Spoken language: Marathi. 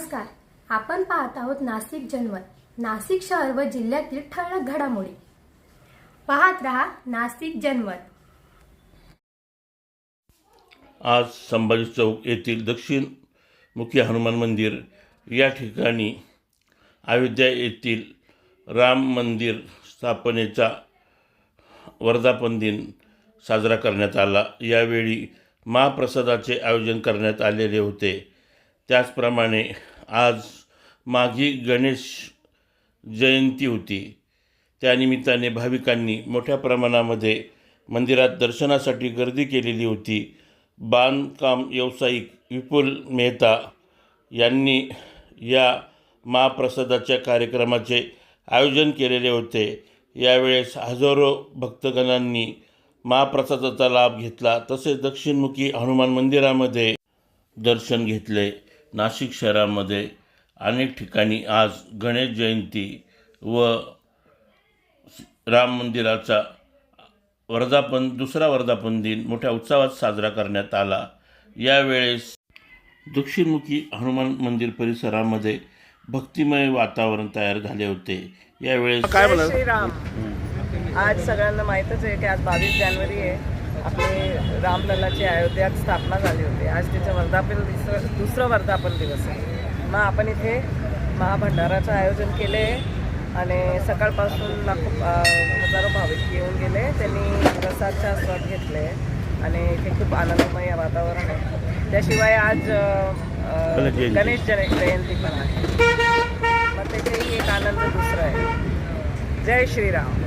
नमस्कार. आपण पाहत आहोत नाशिक जनमत नाशिक शहर व जिल्ह्यातील ठळक घडामोडी. पाहत रहा नाशिक जनमत आज संभाजी चौक येथील दक्षिण मुखी हनुमान मंदिर या ठिकाणी अयोध्या येथील राम मंदिर स्थापनेचा वर्धापन दिन साजरा करण्यात आला. यावेळी महाप्रसादाचे आयोजन करण्यात आलेले होते. त्याचप्रमाणे आज माघी गणेश जयंती होती. त्यानिमित्ताने भाविकांनी मोठ्या प्रमाणामध्ये मंदिरात दर्शनासाठी गर्दी केलेली होती. बांधकाम व्यावसायिक विपुल मेहता यांनी या महाप्रसादाच्या कार्यक्रमाचे आयोजन केलेले होते. यावेळेस हजारो भक्तगणांनी महाप्रसादाचा लाभ घेतला. तसेच दक्षिणमुखी हनुमान मंदिरामध्ये दर्शन घेतले. नाशिक शहरामध्ये अनेक ठिकाणी आज गणेश जयंती व राम मंदिराचा वर्धापन दुसरा वर्धापन दिन मोठ्या उत्साहात साजरा करण्यात आला. यावेळेस दक्षिणमुखी हनुमान मंदिर परिसरामध्ये भक्तिमय वातावरण तयार झाले होते. यावेळेस काय श्रीराम. आज सगळ्यांना माहीतच आहे की आज बावीस जानेवारी आहे. आपली रामलल्लाची अयोध्यात स्थापना झाली होती. आज तिचं वर्धापन दिवस दुसरं वर्धापन दिवस आहे. मग आपण इथे महाभंडाराचं आयोजन केले आणि सकाळपासून लाखो हजारो भाविक येऊन गेले. त्यांनी प्रसादचा स्वाद घेतले आणि इथे खूप आनंदमय वातावरण आहे. त्याशिवाय आज गणेश जय- जयंती पण आहे. मग त्याचाही एक आनंद दुसरा आहे. जय श्रीराम.